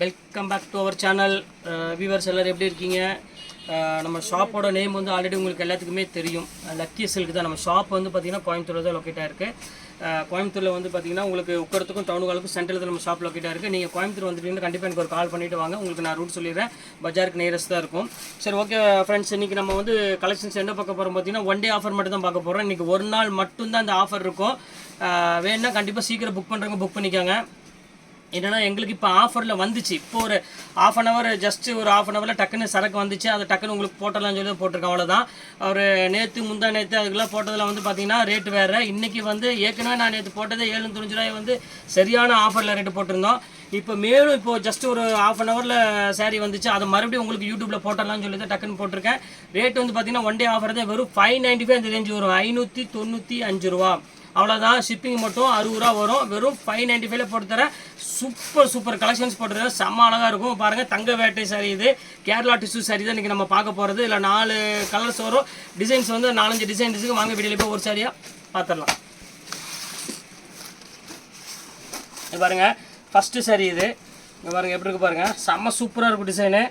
Welcome back to our channel viewers எல்லோரும் எப்படி இருக்கீங்க? Uh, நம்ம ஷாப்போட நேம் வந்து ஆல்ரெடி உங்களுக்கு எல்லாத்துக்குமே தெரியும். Uh, லக்கி சில்க் தான். நம்ம ஷாப் வந்து பார்த்திங்கன்னா கோயம்புத்தூரில் தான் லொக்கேட் ஆயிருக்கு. Uh, கோயம்புத்தூரில் வந்து பார்த்தீங்கன்னா உங்களுக்கு உக்கரத்துக்கும் டவுனுகளுக்கும் சென்டரில் நம்ம ஷாப் லொக்கேட் ஆயிருக்கு. நீங்கள் கோயம்புத்தூர் வந்துட்டீங்கன்னா கண்டிப்பாக எனக்கு ஒரு கால் பண்ணிட்டு வாங்க. உங்களுக்கு நான் ரூட் சொல்லிடுறேன். பஜாருக்கு நியரஸ்ட் தான் இருக்கும். சரி ஓகே ஃப்ரெண்ட்ஸ் இன்றைக்கி நம்ம வந்து கலெக்ஷன்ஸ் என்ன பார்க்க போகிறோம் பார்த்தீங்கன்னா ஒன் டே ஆஃபர் மட்டும் தான் பார்க்க போகிறோம் இன்றைக்கி ஒரு நாள் மட்டும்தான் அந்த ஆஃபர் இருக்கும். அஹ் கண்டிப்பாக சீக்கிரம் புக் பண்ணுறவங்க புக் பண்ணிக்கோங்க. என்னன்னா எங்களுக்கு இப்போ ஆஃபரில் வந்துச்சு. இப்போ ஒரு ஆஃப் அன் ஹவர் ஜஸ்ட் ஒரு ஆஃப் அன் ஹவரில் டக்குன்னு சரக்கு வந்துச்சு. அதை டக்குன்னு உங்களுக்கு போட்டலாம்னு சொல்லி போட்டிருக்கோம் போட்டிருக்கேன் அவ்வளோதான் ஒரு நேற்று முந்தா நேற்று அதுக்கெல்லாம் போட்டதில் வந்து பார்த்தீங்கன்னா ரேட்டு வேறு. இன்றைக்கி வந்து ஏற்கனவே நான் நேற்று போட்டதே ஏழு தொண்ணூறு ரூபாய் வந்து சரியான ஆஃபரில் ரேட்டு போட்டிருந்தோம். இப்போ மேலும் இப்போ ஜஸ்ட் ஒரு ஆஃப் அன் ஹவரில் saree வந்துச்சு. அதை மறுபடியும் உங்களுக்கு யூடியூப்பில் போட்டலாம்னு சொல்லி தான் டக்குன்னு போட்டிருக்கேன். ரேட் வந்து பார்த்தீங்கன்னா ஒன் டே ஆஃபர் தான். வெறும் ஃபைவ் நைன்ட்டி ஃபைவ் அந்த ரேஞ்சு வரும். ஐநூற்றி தொண்ணூற்றி அஞ்சு ரூபா. அவ்வளோதான் ஷிப்பிங் மட்டும் அறுபது ரூபா வரும். வெறும் ஃபைவ் நைன்ட்டி ஃபைவ்ல போட்டு தரேன் சூப்பர் சூப்பர் கலெக்ஷன்ஸ் போட்டுருக்கேன் செம்ம அழகாக இருக்கும். பாருங்கள் தங்க வேட்டை சரி இது. கேரளா டிஷ்யூ saree தான் இன்றைக்கி நம்ம பார்க்க போகிறது இல்லை நாலு கலர்ஸ் வரும். டிசைன்ஸ் வந்து நாலஞ்சு டிசைன் இருக்கு. வாங்க வீடியோவில் போய் ஒரு சாரியாக பார்த்துடலாம் இது பாருங்க ஃபஸ்ட்டு சரி இது. இங்கே பாருங்கள் எப்படி இருக்கு பாருங்கள் செம்ம சூப்பராக இருக்கும் டிசைனு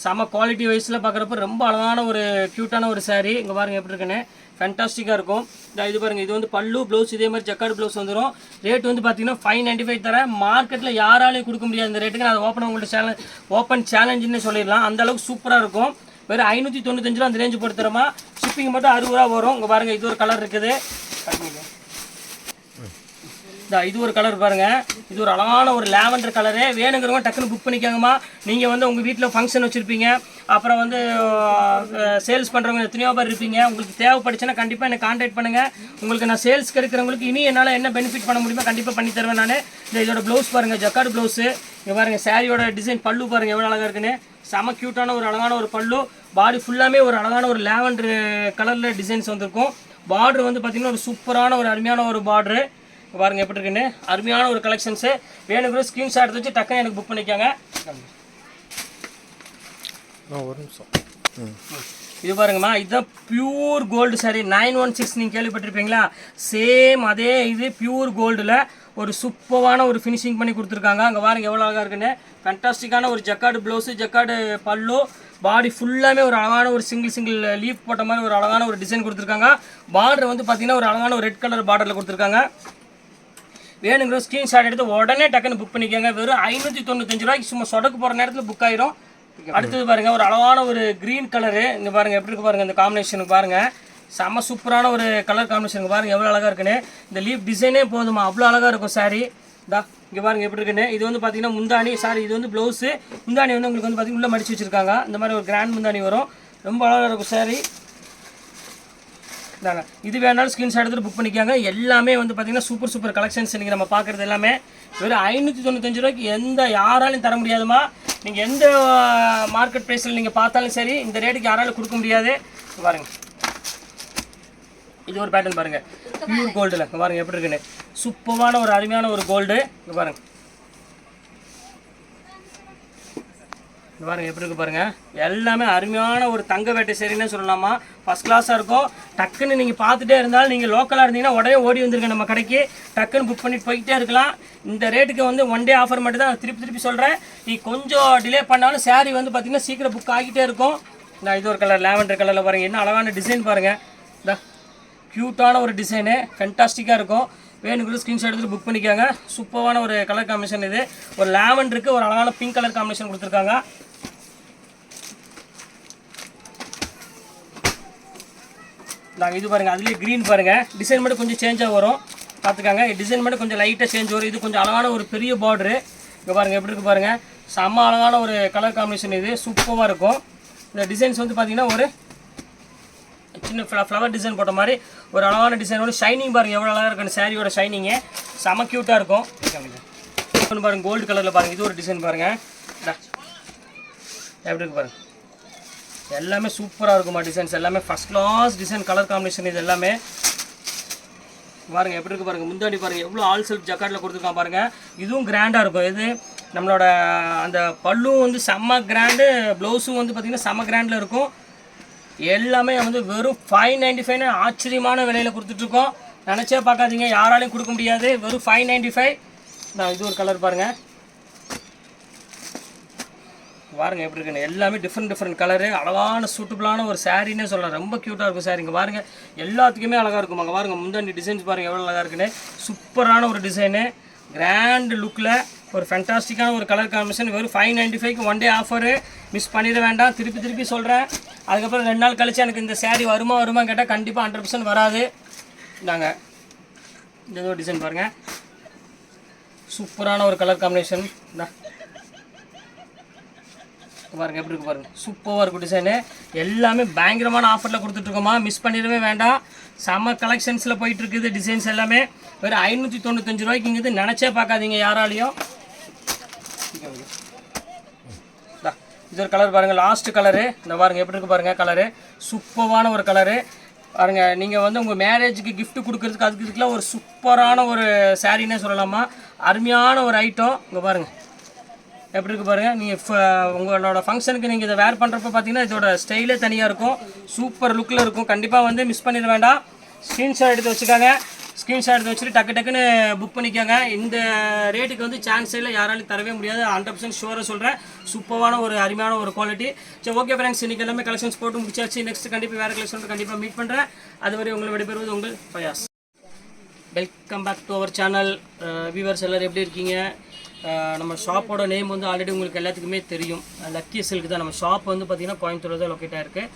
செம்ம குவாலிட்டி வைஸில் பார்க்குறப்ப ரொம்ப அழகான ஒரு க்யூட்டான ஒரு saree. இங்கே பாருங்க எப்படி இருக்குன்னு. ஃபேண்டாஸ்டிக்காக இருக்கும். இந்த இது பாருங்க. இது வந்து பல்லு ப்ளவுஸ் இதே மாதிரி ஜக்கார்டு ப்ளவுஸ் வந்துடும் ரேட் வந்து பார்த்தீங்கன்னா ஃபைவ் நைன்ட்டி ஃபைவ் தரேன். மார்க்கெட்டில் யாராலையும் கொடுக்க முடியாது இந்த ரேட்டுக்கு நான் அதை ஓப்பன் உங்கள்கிட்ட சேலஞ்ச் ஓப்பன் சேலஞ்சுன்னு சொல்லிடலாம். அந்த அளவுக்கு சூப்பராக இருக்கும். வெறும் ஐநூற்றி தொண்ணூத்தஞ்சு ரூபா அந்த ரேஞ்சு போட்டு தரமா. ஷிப்பிங் மட்டும் அறுபது ரூபா வரும். இங்கே பாருங்க இது ஒரு கலர் இருக்குது. இது ஒரு கலர் பாருங்க. இது ஒரு அழகான ஒரு லேவண்டர் கலரு வேணுங்கிறவங்க டக்குன்னு புக் பண்ணிக்கோங்கம்மா. நீங்கள் வந்து உங்கள் வீட்டில் ஃபங்க்ஷன் வச்சுருப்பீங்க. அப்புறம் வந்து சேல்ஸ் பண்ணுறவங்க எத்தனையோ பேர் இருப்பீங்க. உங்களுக்கு தேவைப்படுச்சுன்னா கண்டிப்பாக என்னை கான்டாக்ட் பண்ணுங்கள் உங்களுக்கு நான் சேல்ஸ்க்கு இருக்கிறவங்களுக்கு இனி என்னால் என்ன பெனிஃபிட் பண்ண முடியுமோ கண்டிப்பாக பண்ணி தருவேன் நான். இந்த இதோட ப்ளவுஸ் பாருங்கள் ஜக்கார்டு ப்ளவுஸு இங்கே பாருங்கள் சாரியோட டிசைன் பல்லு பாருங்கள் எவ்வளோ அழகாக இருக்குன்னு. செம க்யூட்டான ஒரு அழகான ஒரு பல்லு. பாடி ஃபுல்லாமே ஒரு அழகான ஒரு லேவண்டர் கலரில் டிசைன்ஸ் வந்திருக்கும். பார்டர் வந்து பார்த்திங்கன்னா ஒரு சூப்பரான ஒரு அருமையான ஒரு பார்டரு பாருங்க எப்படி இருக்குன்னு? அருமையான ஒரு கலெக்ஷன்ஸு வேணுங்கிற ஸ்க்ரீன்ஷாட் எடுத்து வச்சு டக்குன்னு எனக்கு புக் பண்ணிக்கோங்க. ஒரு நிமிஷம். இது பாருங்கம்மா இதுதான் pure gold saree. Nine one six நீங்கள் கேள்விப்பட்டிருப்பீங்களா? சேம் அதே இது பியூர் கோல்டில் ஒரு சூப்பரான ஒரு ஃபினிஷிங் பண்ணி கொடுத்துருக்காங்க. அங்கே பாருங்க எவ்வளோ அழகாக இருக்குன்னு. ஃபேண்டாஸ்டிக்கான ஒரு ஜக்கார்டு ப்ளவுஸு ஜக்கார்டு பல்லு. பாடி ஃபுல்லாமே ஒரு அழகான ஒரு சிங்கிள் சிங்கிள் லீஃப் போட்ட மாதிரி ஒரு அழகான ஒரு டிசைன் கொடுத்துருக்காங்க. பார்டர் வந்து பார்த்தீங்கன்னா ஒரு அழகான ஒரு ரெட் கலர் பார்டரில் கொடுத்துருக்காங்க. வேணுங்கிற ஸ்க்ரீன்ஷாட் எடுத்து உடனே டக்குன்னு புக் பண்ணிக்கோங்க. வெறும் ஐநூற்றி தொண்ணூத்தஞ்சு ரூபாய்க்கு சும்மா சொடக்கு போகிற நேரத்தில் புக் ஆயிரும். அடுத்தது பாருங்க ஒரு அழகான ஒரு க்ரீன் கலரு இங்கே பாருங்க எப்படி இருக்கு பாருங்க இந்த காம்பினேஷனுக்கு பாருங்க. செம்ம சூப்பரான ஒரு கலர் காம்பினேஷனுக்கு பாருங்க எவ்வளோ அழகாக இருக்குன்னு. இந்த லீஃப் டிசைனே போதுமா அவ்வளோ அழகாக இருக்கும் saree. தா இங்கே பாருங்க எப்படி இருக்குன்னு. இது வந்து பார்த்தீங்கன்னா முந்தானி சாரி இது வந்து ப்ளவுஸு முந்தானி வந்து உங்களுக்கு வந்து பார்த்தீங்கன்னா உள்ளே மடிச்சு வச்சிருக்காங்க. இந்த மாதிரி ஒரு கிராண்ட் முந்தானி வரும். ரொம்ப அழகாக இருக்கும் சாரி இந்தாங்க இது வேணாலும் ஸ்கிரீன்ஷாட் எடுத்துட்டு புக் பண்ணிக்காங்க. எல்லாமே வந்து பார்த்தீங்கன்னா சூப்பர் சூப்பர் கலெக்ஷன்ஸ் இன்றைக்கி நம்ம பார்க்குறது எல்லாமே. வெறும் ஐநூற்றி தொண்ணூத்தஞ்சு ரூபாய்க்கு எந்த யாராலையும் தர முடியாதுமா. நீங்கள் எந்த மார்க்கெட் ப்ரைஸில் நீங்கள் பார்த்தாலும் சரி இந்த ரேட்டுக்கு யாராலும் கொடுக்க முடியாது. பாருங்க. இது ஒரு பேட்டர்ன் பாருங்கள் பியூர் கோல்டில் பாருங்கள் எப்படி இருக்குன்னு. சூப்பரான ஒரு அருமையான ஒரு கோல்டு இங்கே பாருங்க. இங்க பாருங்க எப்படி இருக்கு பாருங்க. எல்லாமே அருமையான ஒரு தங்க வேட்டை சரின்னு சொல்லலாமா? ஃபர்ஸ்ட் கிளாஸாக இருக்கும். டக்குன்னு நீங்கள் பார்த்துட்டே இருந்தாலும் நீங்கள் லோக்கலாக இருந்தீங்கன்னா உடனே ஓடி வந்துருங்க நம்ம கடைக்கு. டக்குன்னு புக் பண்ணிட்டு போய்கிட்டே இருக்கலாம். இந்த ரேட்டுக்கு வந்து ஒன் டே ஆஃபர் மட்டும் தான் திருப்பி திருப்பி சொல்கிறேன் நீ கொஞ்சம் டிலே பண்ணாலும் saree வந்து பார்த்தீங்கன்னா சீக்கிரம் புக் ஆகிட்டே இருக்கும். நான் இது ஒரு கலர் லேவண்டர் கலரில் பாருங்கள் என்ன அழகான டிசைன் பாருங்கள் இந்த க்யூட்டான ஒரு டிசைனு ஃபென்டாஸ்டிக்காக இருக்கும். வேணுங்கிற ஸ்க்ரீன்ஷாட் எடுத்து புக் பண்ணிக்கோங்க. சூப்பரான ஒரு கலர் காம்பினேஷன் இது. ஒரு லாவெண்டருக்கு ஒரு அழகான பிங்க் கலர் காம்பினேஷன் கொடுத்துருக்காங்க. நாங்கள் இது பாருங்கள் அதுலேயே க்ரீன் பாருங்கள் டிசைன் மட்டும் கொஞ்சம் சேஞ்சாக வரும். பார்த்துக்காங்க. டிசைன் மட்டும் கொஞ்சம் லைட்டாக சேஞ்ச் வரும். இது கொஞ்சம் அழகான ஒரு பெரிய பார்டரு இங்கே பாருங்கள் எப்படி இருக்கு பாருங்கள் செம்ம அழகான ஒரு கலர் காம்பினேஷன் இது. சூப்பராக இருக்கும். இந்த டிசைன்ஸ் வந்து பார்த்தீங்கன்னா ஒரு சின்ன ஃப்ள ஃப்ளவர் டிசைன் போட்ட மாதிரி ஒரு அழகான டிசைன் வந்து ஷைனிங் பாருங்கள் எவ்வளோ அழகாக இருக்குன்னு சாரியோட ஷைனிங்கு செம க்யூட்டாக இருக்கும். ஒன்று பாருங்கள் கோல்டு கலரில் பாருங்கள் இது ஒரு டிசைன் பாருங்கள் எப்படி இருக்கு பாருங்கள் எல்லாமே சூப்பராக இருக்குமா டிசைன்ஸ் எல்லாமே first class design colour combination இது எல்லாமே. பாருங்கள் எப்படி இருக்கு பாருங்க. முந்தாடி பாருங்கள் எவ்வளோ ஆல் செல்ஃப் ஜக்கார்டில் கொடுத்துருக்கான் பாருங்கள் இதுவும் கிராண்டாக இருக்கும். இது நம்மளோட அந்த பல்லும் வந்து செம்ம கிராண்டு ப்ளவுஸும் வந்து பார்த்திங்கன்னா செம்ம கிராண்டில் இருக்கும். எல்லாமே வந்து வெறும் ஃபைவ் நைன்டி ஃபைவ்னு ஆச்சரியமான விலையில் கொடுத்துட்ருக்கோம். நினச்சே பார்க்காதீங்க யாராலையும் கொடுக்க முடியாது. வெறும் ஃபைவ் நைன்டி ஃபைவ் நான் இது ஒரு கலர் பாருங்கள் பாருங்கள் எப்படி இருக்குன்னு. எல்லாமே டிஃப்ரெண்ட் டிஃப்ரெண்ட் கலரு அழகான சூட்டபுளான ஒரு சாரின்னே சொல்லலாம். ரொம்ப க்யூட்டாக இருக்கும் சார் இங்கே பாருங்கள் எல்லாத்துக்குமே அழகாக இருக்கும். அங்கே பாருங்கள் முந்தாண்டி டிசைன்ஸ் பாருங்கள் எவ்வளோ அழகாக இருக்குன்னு. சூப்பரான ஒரு டிசைனு கிராண்ட் லுக்கில் ஒரு ஃபென்டாஸ்டிக்கான ஒரு கலர் காம்பினேஷன் வெறும் ஃபைவ் நைன்ட்டி ஃபைவ்க்கு ஒன் டே ஆஃபரு மிஸ் பண்ணிட வேண்டாம். திருப்பி திருப்பி சொல்கிறேன் அதுக்கப்புறம் ரெண்டு நாள் கழிச்சு எனக்கு இந்த சேரீ வருமா வருமா கேட்டால் கண்டிப்பாக ஹண்ட்ரட் பர்சன்ட் வராது. இந்தாங்க. இந்த ஒரு டிசைன் பாருங்கள் சூப்பரான ஒரு கலர் காம்பினேஷன் பாருங்க எப்படி இருக்கு பாருங்க. சூப்பராக இருக்கும் டிசைனு எல்லாமே பயங்கரமான ஆஃபரில் கொடுத்துட்ருக்கோமா மிஸ் பண்ணிடவே வேண்டாம். செம்ம கலெக்ஷன்ஸில் போயிட்டு இருக்குது டிசைன்ஸ் எல்லாமே. வெறும் ஐநூற்றி தொண்ணூத்தஞ்சு ரூபாய்க்குங்கிறது நினச்சே பார்க்காதீங்க யாராலையும். இது ஒரு கலர் பாருங்கள் லாஸ்ட்டு கலரு இந்த பாருங்க எப்படி இருக்கு பாருங்கள் கலரு சூப்பரான ஒரு கலரு பாருங்கள் நீங்கள் வந்து உங்கள் மேரேஜுக்கு கிஃப்ட்டு கொடுக்குறதுக்கு அதுக்கு இதுக்கெலாம் ஒரு சூப்பரான ஒரு சாரீனே சொல்லலாமா? அருமையான ஒரு ஐட்டம் இங்கே பாருங்கள் எப்படி இருக்குது பாருங்கள் நீங்கள் உங்களோட ஃபங்க்ஷனுக்கு நீங்கள் இதை வேர் பண்ணுறப்ப பார்த்தீங்கன்னா இதோட ஸ்டைலே தனியாக இருக்கும். சூப்பர் லுக்கில் இருக்கும். கண்டிப்பாக வந்து மிஸ் பண்ணிட வேண்டாம். ஸ்க்ரீன்ஷாட் எடுத்து வச்சுக்காங்க. ஸ்க்ரீன்ஷாட் எடுத்து வச்சுட்டு டக்கு டக்குன்னு புக் பண்ணிக்கோங்க. இந்த ரேட்டுக்கு வந்து சான்ஸ் இல்லை யாராலையும் தரவே முடியாது. ஹண்ட்ரட் பர்சன்ட் ஷுவராக சொல்கிறேன் சூப்பரான ஒரு அருமையான ஒரு குவாலிட்டி சரி ஓகே ஃப்ரெண்ட்ஸ் இன்றைக்கி எல்லாமே கலெக்ஷன்ஸ் போட்டு முடிச்சாச்சு. நெக்ஸ்ட் கண்டிப்பாக வேறு கலெக்ஷன் கண்டிப்பாக மீட் பண்ணுறேன் அதுவரை உங்களை விடைபெறுவது உங்கள் Fayaz welcome back to our channel viewers எல்லோரும் எப்படி இருக்கீங்க? Uh, நம்ம ஷாப்போட நேம் வந்து ஆல்ரெடி உங்களுக்கு எல்லாத்துக்குமே தெரியும். லக்கி சில்க் தான். நம்ம ஷாப் வந்து பார்த்திங்கன்னா கோயம்புத்தூர் தான் லொக்கேட்டாக இருக்குது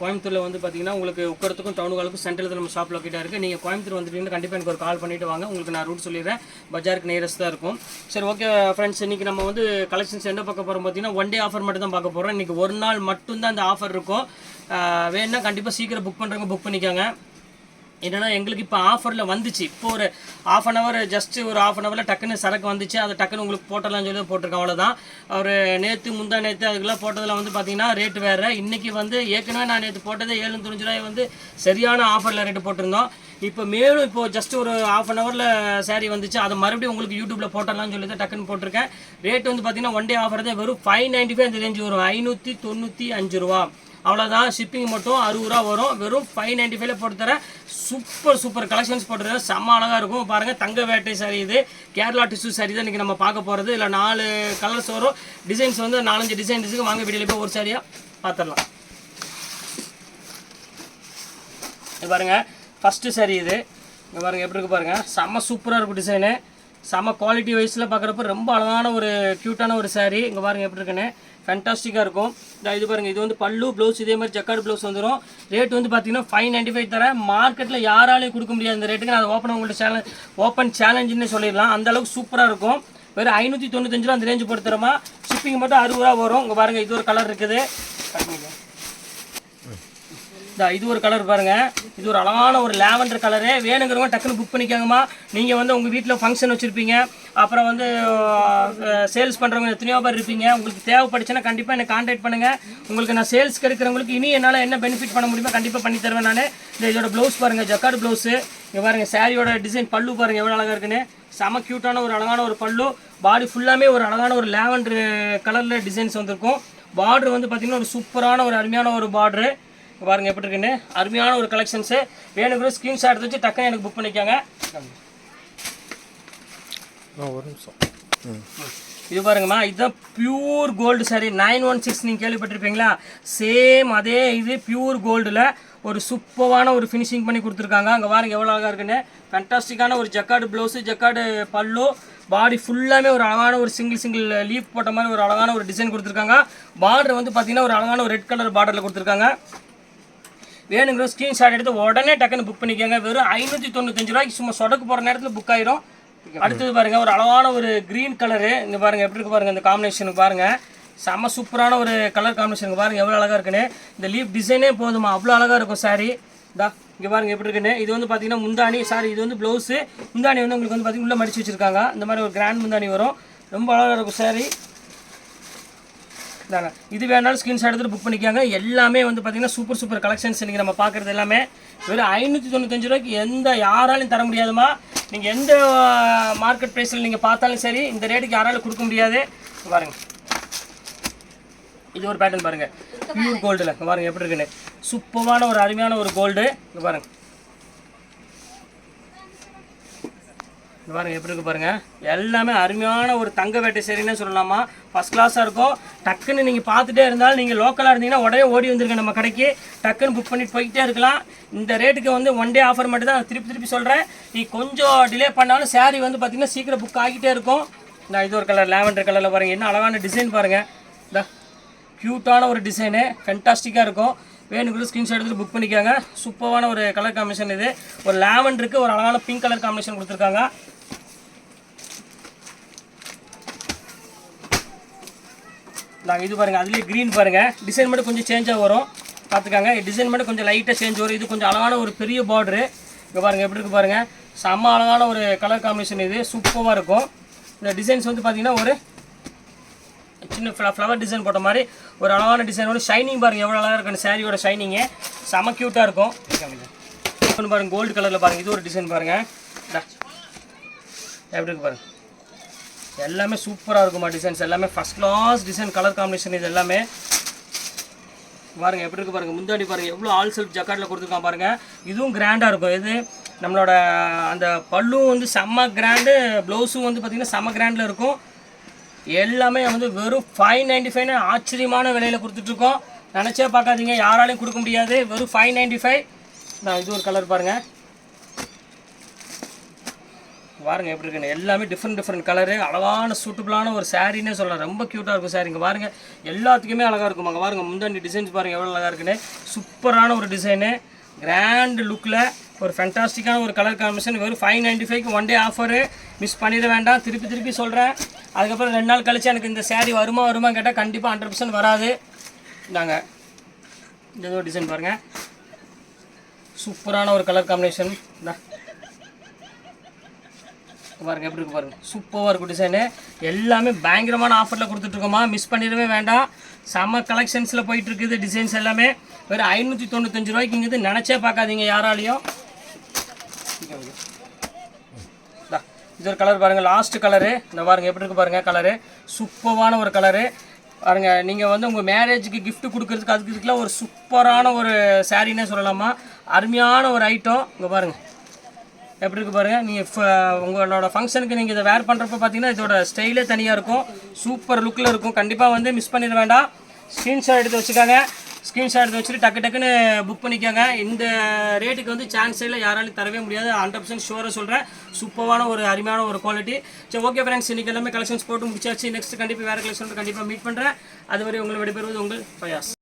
கோயம்புத்தூரில் வந்து பார்த்தீங்கன்னா உங்களுக்கு உக்கரத்துக்கும் டவுனுகளுக்கும் சென்டரில் சென்ட்ரல் நம்ம ஷாப் லொக்கேட்டாக இருக்குது நீங்கள் கோயம்புத்தூர் வந்துட்டீங்கன்னா கண்டிப்பாக எனக்கு ஒரு கால் பண்ணிவிட்டு வாங்க. உங்களுக்கு நான் ரூட் சொல்லிடுறேன். பஜாருக்கு நியரஸ்ட் தான் இருக்கும். சரி ஓகே ஃப்ரெண்ட்ஸ் இன்றைக்கி நம்ம வந்து கலெக்ஷன்ஸ் என்ன பார்க்க போகிறோம் பார்த்தீங்கன்னா ஒன் டே ஆஃபர் மட்டும் தான் பார்க்க போகிறோம் இன்றைக்கி ஒரு நாள் மட்டும்தான் அந்த ஆஃபர் இருக்கும். வேணுன்னா கண்டிப்பாக சீக்கிரம் புக் பண்ணுறவங்க புக் பண்ணிக்கோங்க. என்னன்னா எங்களுக்கு இப்போ ஆஃபரில் வந்துச்சு. இப்போ ஒரு ஆஃப் அன் ஹவர் ஜஸ்ட் ஒரு ஆஃப் அன் ஹவரில் டக்குன்னு சரக்கு வந்துச்சு. அதை டக்குன்னு உங்களுக்கு போட்டலாம்னு சொல்லி போட்டிருக்கேன் அவ்வளோதான் ஒரு நேற்று முந்தா நேற்று அதுக்கெல்லாம் போட்டதில் வந்து பார்த்தீங்கன்னா ரேட் வேறு. இன்றைக்கி வந்து ஏற்கனவே நான் நேற்று போட்டது ஏழு தொண்ணூறு ரூபாய் வந்து சரியான ஆஃபரில் ரேட்டு போட்டிருந்தோம். இப்போ மேலும் இப்போ ஜஸ்ட் ஒரு ஆஃப் அன் ஹவரில் சேரீ வந்துச்சு. அதை மறுபடியும் உங்களுக்கு யூடியூப்பில் போட்டலாம்னு சொல்லி தான் டக்குன்னு போட்டிருக்கேன். ரேட் வந்து பார்த்தீங்கன்னா ஒன் டே ஆஃபர் தான். வெறும் ஃபைவ் நைன்ட்டி ஃபைவ் அந்த ரேஞ்சு வரும். ஐநூற்றி தொண்ணூற்றி அஞ்சு ரூபா. அவ்வளோதான் ஷிப்பிங் மட்டும் அறுபது ரூபா வரும். வெறும் ஃபைவ் நைன்ட்டி ஃபைவ்ல போட்டு தரேன் சூப்பர் சூப்பர் கலெக்ஷன்ஸ் போட்டுறேன் செம்ம அழகாக இருக்கும். பாருங்கள் தங்க வேட்டை சாரி இது. கேரளா டிஷ்யூ சாரி தான் இன்றைக்கி நம்ம பார்க்க போகிறது இல்லை நாலு கலர்ஸ் வரும். டிசைன்ஸ் வந்து நாலஞ்சு டிசைன் இருக்கு. வாங்க வீடியோவில் போய் ஒரு சாரியாக பார்த்துடலாம் இது பாருங்க ஃபஸ்ட்டு சாரி இது. இங்கே பாருங்கள் எப்படி இருக்கு பாருங்கள் செம்ம சூப்பராக இருக்கும் டிசைனு செம குவாலிட்டி வைஸில் பார்க்குறப்ப ரொம்ப அழகான ஒரு க்யூட்டான ஒரு சாரீ இங்கே பாருங்கள் எப்படி இருக்குன்னு. ஃபேன்டாஸ்டிக்காக இருக்கும். இந்த இது பாருங்கள் இது வந்து பல்லு ப்ளவுஸ் இதே மாதிரி ஜக்கார்டு ப்ளவுஸ் வந்துடும் ரேட் வந்து பார்த்தீங்கன்னா ஃபைவ் நைன்ட்டி ஃபைவ் தரேன். மார்க்கெட்டில் யாராலையும் கொடுக்க முடியாது இந்த ரேட்டுக்கு நான் அதை ஓப்பன் உங்கள்கிட்ட சேலஞ்ச் ஓப்பன் சேலஞ்சுன்னு சொல்லிடலாம். அந்தளவுக்கு சூப்பராக இருக்கும். வெறும் ஐநூற்றி தொண்ணூத்தஞ்சு ரூபா அந்த ரேஞ்சு போட்டு தரமா ஷிப்பிங் மட்டும் அறுபது ரூபா வரும். இங்கே பாருங்கள் இது ஒரு கலர் இருக்குது. இந்த இது ஒரு கலர் பாருங்கள் இது ஒரு அழகான ஒரு லேவண்டர் கலரு. வேணுங்கிறவங்க டக்குன்னு புக் பண்ணிக்கோங்கம்மா. நீங்கள் வந்து உங்கள் வீட்டில் ஃபங்க்ஷன் வச்சுருப்பீங்க. அப்புறம் வந்து சேல்ஸ் பண்ணுறவங்க எத்தனையோ பேர் இருப்பீங்க. உங்களுக்கு தேவைப்படுச்சுன்னா கண்டிப்பாக என்னை காண்டாக்ட் பண்ணுங்கள் உங்களுக்கு நான் சேல்ஸ் கிடைக்கிறவங்களுக்கு இனி என்னால் என்ன பெனிஃபிட் பண்ண முடியுமோ கண்டிப்பாக பண்ணி தருவேன் நான். இந்த இதோட ப்ளவுஸ் பாருங்கள் ஜக்கார்டு ப்ளவுஸு இங்கே பாருங்கள் சாரியோட டிசைன் பல்லு பாருங்கள் எவ்வளோ அழகாக இருக்குன்னு. செம க்யூட்டான ஒரு அழகான ஒரு பல்லு. பாடி ஃபுல்லாமே ஒரு அழகான ஒரு லேவண்டர் கலரில் டிசைன்ஸ் வந்திருக்கும். பார்டர் வந்து பார்த்திங்கன்னா ஒரு சூப்பரான ஒரு அருமையான ஒரு பார்டரு இங்க பாருங்க எப்படி இருக்குன்னு? அருமையான ஒரு கலெக்ஷன்ஸு வேணுங்கிற ஸ்க்ரீன்ஷாட் எடுத்து வச்சு டக்குன்னு எனக்கு புக் பண்ணிக்கோங்க. ஒரு நிமிஷம். இது பாருங்கம்மா இதுதான் pure gold sari nine one six நீங்கள் கேள்விப்பட்டிருப்பீங்களா? சேம் அதே இது பியூர் கோல்டில் ஒரு சூப்பரான ஒரு ஃபினிஷிங் பண்ணி கொடுத்துருக்காங்க. அங்கே பாருங்க எவ்வளோ அழகாக இருக்குன்னு. ஃபேண்டாஸ்டிக்கான ஒரு ஜக்கார்டு ப்ளவுஸு ஜக்கார்டு பல்லு. பாடி ஃபுல்லாமே ஒரு அழகான ஒரு சிங்கிள் சிங்கிள் லீஃப் போட்ட மாதிரி ஒரு அழகான ஒரு டிசைன் கொடுத்துருக்காங்க. பார்டர் வந்து பார்த்தீங்கன்னா ஒரு அழகான ஒரு ரெட் கலர் பார்டரில் கொடுத்துருக்காங்க. வேணுங்கிற ஸ்க்ரீன்ஷாட் எடுத்து உடனே டக்குன்னு புக் பண்ணிக்கோங்க. வெறும் ஐநூற்றி தொண்ணூத்தஞ்சு ரூபாய்க்கு சும்மா சொடக்கு போகிற நேரத்தில் புக் ஆயிரும். அடுத்தது பாருங்கள் ஒரு அளவான ஒரு க்ரீன் கலரு இங்கே பாருங்கள் எப்படி இருக்கு பாருங்க இந்த காம்பினேஷனுக்கு பாருங்கள் செம்ம சூப்பரான ஒரு கலர் காம்பினேஷனுக்கு பாருங்கள் எவ்வளோ அழகாக இருக்குன்னு. இந்த லீஃப் டிசைனே போதுமா அவ்வளோ அழகாக இருக்கும் சாரி இதா இங்கே பாருங்கள் எப்படி இருக்குன்னு. இது வந்து பார்த்தீங்கன்னா முந்தானி சாரி இது வந்து ப்ளவுஸு முந்தானி வந்து உங்களுக்கு வந்து பார்த்தீங்கன்னா உள்ளே மடிச்சு வச்சிருக்காங்க. இந்த மாதிரி ஒரு கிராண்ட் முந்தானி வரும். ரொம்ப அழகாக இருக்கும் சாரி தாங்க இது வேணாலும் ஸ்கிரீன்ஷாட் எடுத்துட்டு புக் பண்ணிக்காங்க. எல்லாமே வந்து பார்த்தீங்கன்னா சூப்பர் சூப்பர் கலெக்ஷன்ஸ் நீங்கள் நம்ம பார்க்குறது எல்லாமே. வெறும் ஐநூற்றி தொண்ணூத்தஞ்சு ரூபாய்க்கு எந்த யாராலையும் தர முடியாதுமா. நீங்கள் எந்த மார்க்கெட் ப்ரைஸில் நீங்கள் பார்த்தாலும் சரி இந்த ரேட்டுக்கு யாராலும் கொடுக்க முடியாது. பாருங்கள் இது ஒரு பேட்டர்ன் பாருங்கள் பியூர் கோல்டில் பாருங்கள் எப்படி இருக்குன்னு. சூப்பரான ஒரு அருமையான ஒரு கோல்டு இங்கே பாருங்க. இது எப்படி இருக்கு பாருங்கள் எல்லாமே அருமையான ஒரு தங்க வேட்டை சரின்னு சொல்லலாமா? ஃபர்ஸ்ட் கிளாஸாக இருக்கும். டக்குன்னு நீங்கள் பார்த்துட்டே இருந்தாலும் நீங்கள் லோக்கலாக இருந்தீங்கன்னா உடனே ஓடி வந்துருங்க நம்ம கடைக்கு. டக்குன்னு புக் பண்ணிட்டு போய்கிட்டே இருக்கலாம். இந்த ரேட்டுக்கு வந்து ஒன் டே ஆஃபர் மட்டும் தான் திருப்பி திருப்பி சொல்கிறேன் நீ கொஞ்சம் டிலே பண்ணாலும் saree வந்து பார்த்தீங்கன்னா சீக்கிரம் புக் ஆகிட்டே இருக்கும். நான் இது ஒரு கலர் லேவண்டர் கலரில் பாருங்கள் என்ன அழகான டிசைன் பாருங்கள் இந்த க்யூட்டான ஒரு டிசைனு ஃபென்டாஸ்டிக்காக இருக்கும். வேணுங்கிற ஸ்க்ரீன்ஷாட் எடுத்து புக் பண்ணிக்கோங்க. சூப்பரான ஒரு கலர் காம்பினேஷன் இது. ஒரு லாவெண்டருக்கு ஒரு அழகான பிங்க் கலர் காம்பினேஷன் கொடுத்துருக்காங்க. நாங்கள் இது பாருங்கள் அதுலேயே க்ரீன் பாருங்கள் டிசைன் மட்டும் கொஞ்சம் சேஞ்சாக வரும். பார்த்துக்காங்க டிசைன் மட்டும் கொஞ்சம் லைட்டாக சேஞ்ச் வரும். இது கொஞ்சம் அழகான ஒரு பெரிய பார்டரு இங்கே பாருங்கள் எப்படி இருக்கு பாருங்கள் செம்ம அழகான ஒரு கலர் காம்பினேஷன் இது. சூப்பராக இருக்கும். இந்த டிசைன்ஸ் வந்து பார்த்தீங்கன்னா ஒரு சின்ன ஃப்ளவர் டிசைன் போட்ட மாதிரி ஒரு அழகான டிசைன் ஒரு ஷைனிங் பாருங்கள் எவ்வளோ அழகாக இருக்கும் அந்த சாரியோட ஷைனிங்கு செம க்யூட்டாக இருக்கும். ஒன்று பாருங்க கோல்டு கலரில் பாருங்கள் இது ஒரு டிசைன் பாருங்கள் எப்படி இருக்கு பாருங்கள் எல்லாமே சூப்பராக இருக்குமா டிசைன்ஸ் எல்லாமே first class design colour combination இது எல்லாமே. பாருங்க எப்படி இருக்கு பாருங்க முந்தாடி பாருங்க எவ்வளோ ஆல் செல்ஃப் ஜக்கார்டில் கொடுத்துருக்கான் பாருங்க. இதுவும் கிராண்டாக இருக்கும். இது நம்மளோட அந்த பல்லும் வந்து செம்ம கிராண்டு ப்ளவுஸும் வந்து பார்த்தீங்கன்னா செம்ம கிராண்டில் இருக்கும். எல்லாமே வந்து வெறும் ஃபைவ் நைன்டி ஃபைவ்னு ஆச்சரியமான விலையில் கொடுத்துட்ருக்கோம். நினச்சே பார்க்காதீங்க யாராலையும் கொடுக்க முடியாது. வெறும் ஃபைவ் நைன்டி ஃபைவ் நான் இது ஒரு கலர் பாருங்கள் பாருங்கள் எப்படி இருக்குன்னு. எல்லாமே டிஃப்ரெண்ட் டிஃப்ரெண்ட் கலரு அழகான சூட்டபுளான ஒரு சாரின்னே சொல்லலாம். ரொம்ப க்யூட்டாக இருக்கும் சார் இங்கே பாருங்கள் எல்லாத்துக்குமே அழகாக இருக்கும் அங்கே பாருங்கள் முந்தாண்டி டிசைன்ஸ் பாருங்கள் எவ்வளோ அழகாக இருக்குன்னு. சூப்பரான ஒரு டிசைனு கிராண்ட் லுக்கில் ஒரு ஃபென்டாஸ்டிக்கான ஒரு கலர் காம்பினேஷன் வெறும் ஃபைவ் நைன்ட்டி ஃபைவ்க்கு ஒன் டே ஆஃபரு மிஸ் பண்ணிட வேண்டாம். திருப்பி திருப்பி சொல்கிறேன் அதுக்கப்புறம் ரெண்டு நாள் கழிச்சு எனக்கு இந்த சேரீ வருமா வருமா கேட்டால் கண்டிப்பாக ஹண்ட்ரட் பர்சன்ட் வராது. நாங்கள் இந்த ஏதோ டிசைன் பாருங்கள் சூப்பரான ஒரு கலர் காம்பினேஷன் பாருங்கள் எப்படி இருக்கு பாருங்க. சூப்பராக இருக்கும் டிசைனு எல்லாமே பயங்கரமான ஆஃபரில் கொடுத்துட்ருக்கோமா மிஸ் பண்ணிடவே வேண்டாம். செம்ம கலெக்ஷன்ஸில் போயிட்டுருக்குது டிசைன்ஸ் எல்லாமே. வெறும் ஐநூற்றி தொண்ணூத்தஞ்சு ரூபாய்க்குங்கிறது நினச்சே பார்க்காதீங்க யாராலையும். இது ஒரு கலர் பாருங்கள் லாஸ்ட்டு கலரு இந்த பாருங்கள் எப்படி இருக்கு பாருங்கள் கலரு சூப்பரான ஒரு கலரு பாருங்க நீங்கள் வந்து உங்கள் மேரேஜுக்கு கிஃப்ட் கொடுக்குறதுக்கு அதுக்கு இதுக்கெலாம் ஒரு சூப்பரான ஒரு சாரின்னே சொல்லலாமா. அருமையான ஒரு ஐட்டம் இங்கே பாருங்கள் எப்படி இருக்கு பாருங்கள் நீங்கள் உங்களோட ஃபங்க்ஷனுக்கு நீங்கள் இதை வேர் பண்ணுறப்ப பார்த்தீங்கன்னா இதோட ஸ்டைலே தனியாக இருக்கும். சூப்பர் லுக்கில் இருக்கும். கண்டிப்பாக வந்து மிஸ் பண்ணிட வேண்டாம். ஸ்க்ரீன்ஷாட் எடுத்து வச்சுக்காங்க. ஸ்க்ரீன்ஷாட் எடுத்து வச்சுட்டு டக்கு டக்குன்னு புக் பண்ணிக்கோங்க. இந்த ரேட்டுக்கு வந்து சான்ஸ் இல்லை யாராலையும் தரவே முடியாது. ஹண்ட்ரட் பர்சன்ட் ஷுவராக சொல்கிறேன் சூப்பரான ஒரு அருமையான ஒரு குவாலிட்டி சரி ஓகே ஃப்ரெண்ட்ஸ் இன்றைக்கி எல்லாமே கலெக்ஷன்ஸ் போட்டு முடிச்சாச்சு. நெக்ஸ்ட் கண்டிப்பாக வேறு கலெக்ஷன் கண்டிப்பாக மீட் பண்ணுறேன் அதுவரை உங்களை விடைபெறுவது உங்கள் பயாஸ்